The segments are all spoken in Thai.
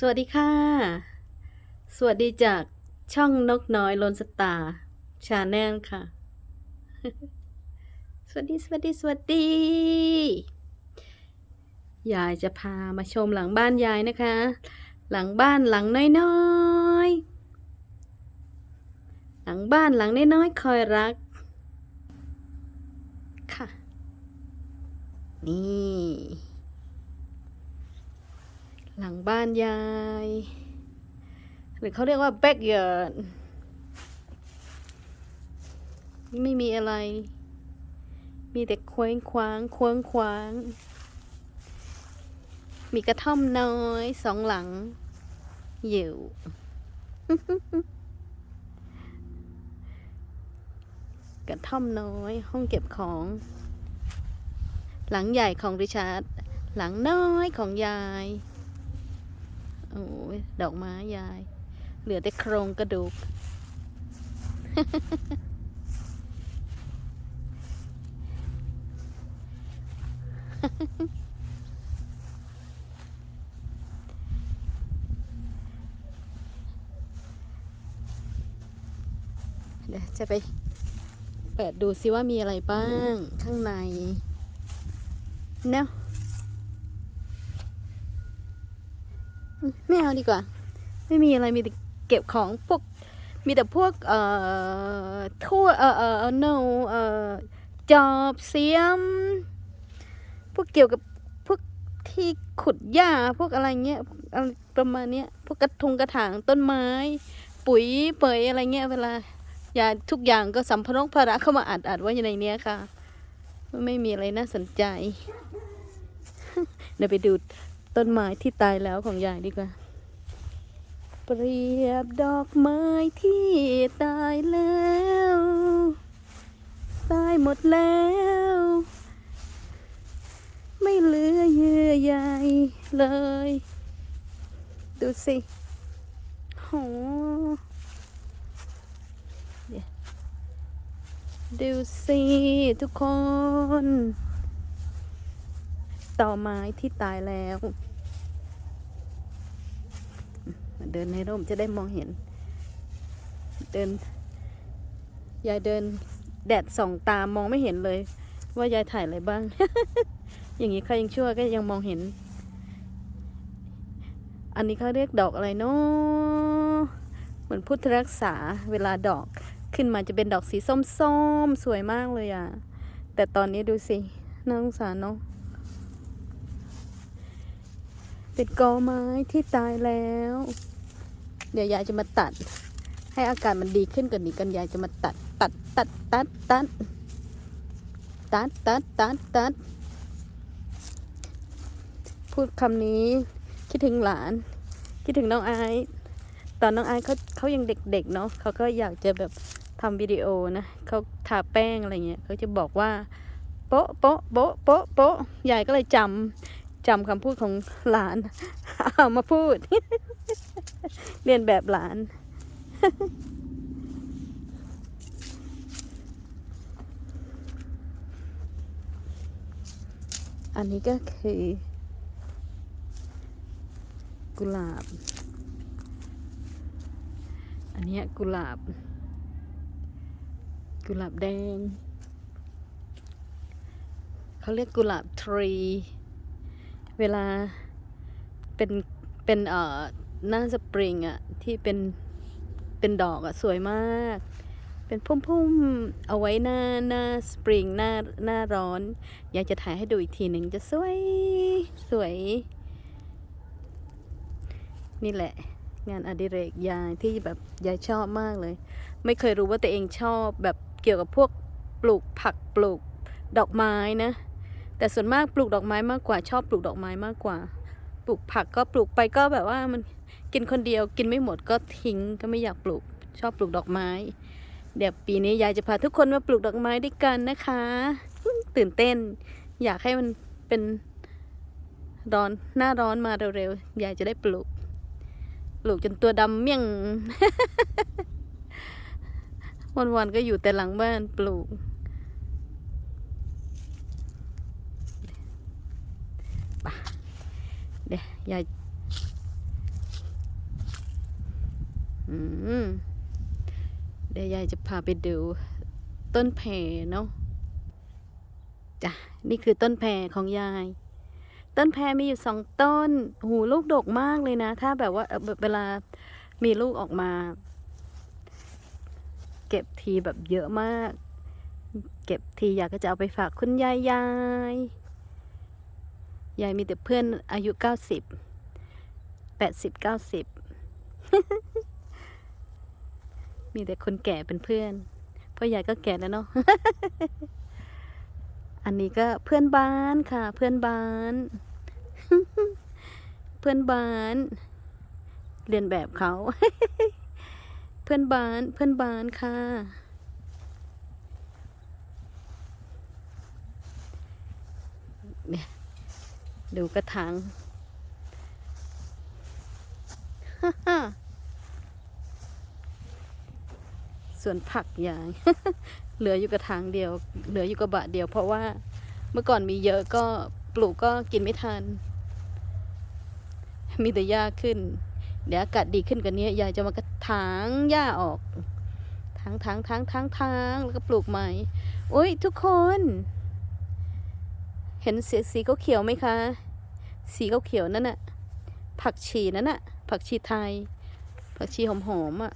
สวัสดีค่ะ สวัสดีจากช่องนกน้อยลนสตาร์ชาแนลค่ะ สวัสดีสวัสดีสวัสดี ยายจะพามาชมหลังบ้านยายนะคะ หลังบ้านหลังน้อยๆ หลังบ้านหลังน้อยๆคอยรัก ค่ะ นี่ หลังบ้านยาย หรือเขาเรียกว่า backyard ไม่มีอะไร มีแต่เคว้งคว้างคว้งคว้าง มีกระท่อมน้อยสองหลัง อยู่ กระท่อมน้อย ห้องเก็บของ หลังใหญ่ของริชาร์ดหลังน้อยของยาย โอ้ยดอกไม้ยาย เหลือแต่โครงกระดูก เดี๋ยวจะไปเปิดดูซิว่ามีอะไรบ้างข้างในเนาะอืม ไม่เอาดีกว่า ไม่มีอะไรมีแต่เก็บของพวกมีแต่พวกเอ่อทั่วเอ่อเอ่อ no เอ่อจอบเสียม พวกเกี่ยวกับพวกที่ขุดหญ้าพวกอะไรเงี้ยประมาณเนี้ยพวกกระทงกระถางต้นไม้ ปุ๋ยเปยอะไรเงี้ยเวลายาทุกอย่างก็สัมภาระภระเข้ามาอัดอัดไว้ในเนี้ยค่ะ ไม่มีอะไรน่าสนใจ เดี๋ยวไปดู ต้นไม้ที่ตายแล้วของยายดีกว่า เปรียบดอกไม้ที่ตายแล้ว ตายหมดแล้ว ไม่เหลือเยื่อใยเลย ดูสิโหดูสิทุกคน ต่อไม้ที่ตายแล้ว เดินในร่มจะได้มองเห็น เดิน ยายเดินแดดส่องตามองไม่เห็นเลย ว่ายายถ่ายอะไรบ้าง อย่างนี้ใครยังชั่วก็ยังมองเห็น อันนี้เขาเรียกดอกอะไรเนาะเหมือนพุทธรักษาเวลาดอกขึ้นมาจะเป็นดอกสีส้มๆสวยมากเลยอะ่ะ แต่ตอนนี้ดูสิน่าสงสารเนาะ เป็นกอไม้ที่ตายแล้ว เดี๋ยวยายจะมาตัด ให้อากาศมันดีขึ้นกว่านี้กันยายจะมาตัด ตัดตัดตัดตัดตัดตัดตัดตัดพูดคำนี้ คิดถึงหลาน คิดถึงน้องไอซ์ตอนน้องไอซ์เขาเขายังเด็กๆเนาะเขาก็อยากจะแบบทำวิดีโอนะเขาทาแป้งอะไรเงี้ยเขาจะบอกว่าโป๊ะโป๊ะโป๊ะโป๊ะโป๊ะยายก็เลยจำ จำคำพูดของหลานเอามาพูด เรียนแบบหลาน อันนี้ก็คือ กุหลาบ อันนี้กุหลาบ กุหลาบแดง เขาเรียกกุหลาบทรี เวลาเป็นเป็นเอ่อหน้าสปริงอะที่เป็นเป็นดอกอะสวยมาก เป็นพุ่มๆ เอาไว้หน้าหน้าสปริงหน้าหน้าร้อน อยากจะถ่ายให้ดูอีกทีหนึ่งจะสวยสวย นี่แหละ งานอดิเรกยายที่แบบยายชอบมากเลย ไม่เคยรู้ว่าตัวเองชอบแบบเกี่ยวกับพวกปลูกผักปลูกดอกไม้นะ แต่ส่วนมากปลูกดอกไม้มากกว่า ชอบปลูกดอกไม้มากกว่า ปลูกผักก็ปลูกไปก็แบบว่ามันกินคนเดียวกินไม่หมดก็ทิ้งก็ไม่อยากปลูกชอบปลูกดอกไม้ เดี๋ยวปีนี้ยายจะพาทุกคนมาปลูกดอกไม้ด้วยกันนะคะ ตื่นเต้น อยากให้มันเป็นร้อนหน้าร้อนมาเร็วๆยายจะได้ปลูก ปลูกจนตัวดำเมี่ยงวันๆก็อยู่แต่หลังบ้านปลูก ไปเดี๋ยวยายเดี๋ยวยายจะพาไปดูต้นแพรเนาะจ้ะนี่คือต้นแพรของยาย ต้นแพรมีอยู่สองต้น หูลูกดกมากเลยนะ ถ้าแบบว่าเอ่อเวลามีลูกออกมา เก็บทีแบบเยอะมาก เก็บทีอยากก็จะเอาไปฝากคุณยายยาย ยายมีแต่เพื่อนอายุเก้าสิบแปดสิบเก้าสิบมีแต่คนแก่เป็นเพื่อนเพราะยายก็แก่แล้วเนาะอันนี้ก็เพื่อนบ้านค่ะ เพื่อนบ้าน เพื่อนบ้าน เรียนแบบเขา เพื่อนบ้านเพื่อนบ้านค่ะ เนี่ย ดูกระถางส่วนผักยายเหลืออยู่กระถางเดียว เหลืออยู่กระบะเดียว เพราะว่าเมื่อก่อนมีเยอะก็ปลูกก็กินไม่ทัน มีแต่หญ้าขึ้น เดี๋ยวอากาศดีขึ้นกว่านี้ยายจะมากระถางหญ้าออกถางถางถางถางถางแล้วก็ปลูกใหม่โอ้ยทุกคน เห็นสีสีเขียวไหมคะ สีเขียวนั่นน่ะ ผักชีนั่นน่ะ ผักชีไทย ผักชีหอมๆอะ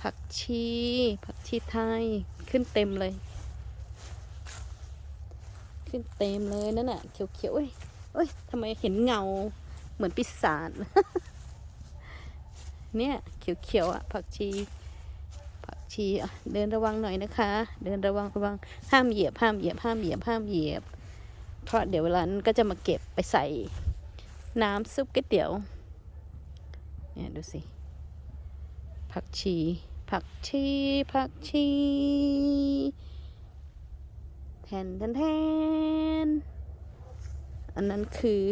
ผักชี ผักชีไทย ขึ้นเต็มเลย ขึ้นเต็มเลยนั่นน่ะ เขียวๆเอ้ยเอ้ยทำไมเห็นเงา เหมือนปีศาจเนี่ย เขียวๆอะ ผักชี ชีเดินระวังหน่อยนะคะ เดินระวังระวังห้ามเหยียบห้ามเหยียบห้ามเหยียบห้ามเหยียบ เพราะเดี๋ยวเวลานั้นก็จะมาเก็บไปใส่น้ำซุปก๋วยเตี๋ยวเนี่ยดูสิผักชี ผักชีผักชีแทนแทนแทนอันนั้นคือ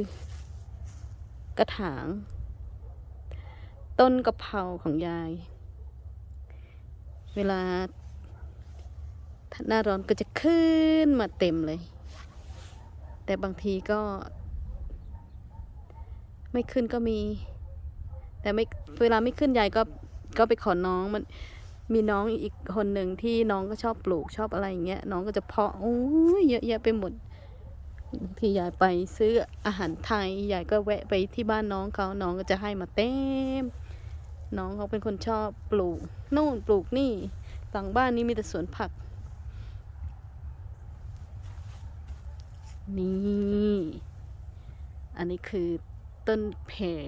กระถาง ต้นกะเพราของยาย เวลาหน้าร้อนก็จะขึ้นมาเต็มเลย แต่บางทีก็ ไม่ขึ้นก็มี แต่ไม่เวลาไม่ขึ้นยายก็ก็ไปขอน้องมันมีน้องอีกคนหนึ่งที่น้องก็ชอบปลูกชอบอะไรอย่างเงี้ย น้องก็จะเพาะโอ้ยเยอะแยะไปหมดบางทียายไปซื้ออาหารไทยยายก็แวะไปที่บ้านน้องเขาน้องก็จะให้มาเต็ม น้องเขาเป็นคนชอบปลูกนู่นปลูกนี่หลังบ้านนี้มีแต่สวนผัก นี่ อันนี้คือต้นแพร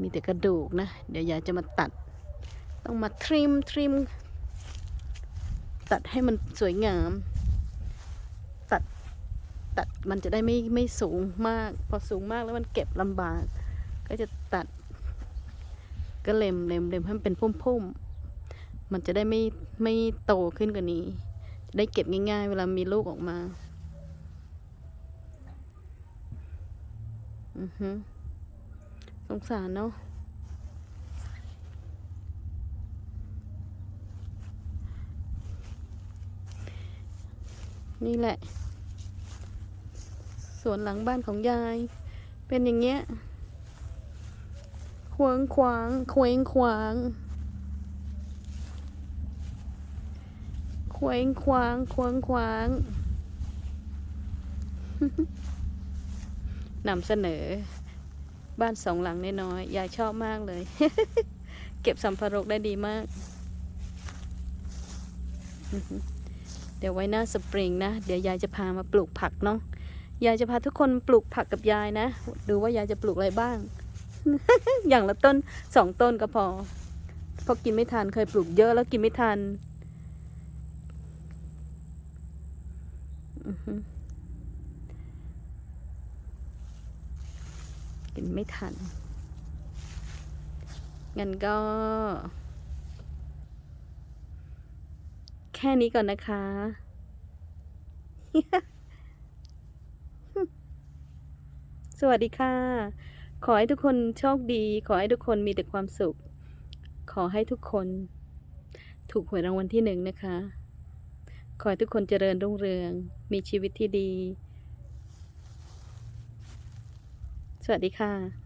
มีแต่กระดูกนะ เดี๋ยวยายจะมาตัด ต้องมาทริมทริม ตัดให้มันสวยงาม ตัด ตัดมันจะได้ไม่ไม่สูงมาก พอสูงมากแล้วมันเก็บลำบาก ก็จะตัด ก็เล็มเล็มเล็มให้มันเป็นพุ่มๆ มันจะได้ไม่ไม่โตขึ้นกว่านี้จะได้เก็บง่าย ๆ เวลามีลูกออกมา อือฮึสงสารเนาะนี่แหละ สวนหลังบ้านของยาย เป็นอย่างเงี้ย ขวางขวางเคว้งขวางเคว้งขวางขวางขวางนำเสนอ บ้านสองหลังน้อยๆยายชอบมากเลย เก็บสัมภาระได้ดีมาก เดี๋ยวไว้หน้าสปริงนะ เดี๋ยวยายจะพามาปลูกผักเนาะยายจะพาทุกคนปลูกผักกับยายนะ ดูว่ายายจะปลูกอะไรบ้าง อย่างละต้นสองต้นก็พอเพราะกินไม่ทันเคยปลูกเยอะแล้วกินไม่ทันอือหือกินไม่ทัน งั้นก็ แค่นี้ก่อนนะคะ สวัสดีค่ะ ขอให้ทุกคนโชคดี ขอให้ทุกคนมีแต่ความสุข ขอให้ทุกคน ถูกหวยรางวัลที่หนึ่งนะคะ ขอให้ทุกคนเจริญรุ่งเรือง มีชีวิตที่ดี สวัสดีค่ะ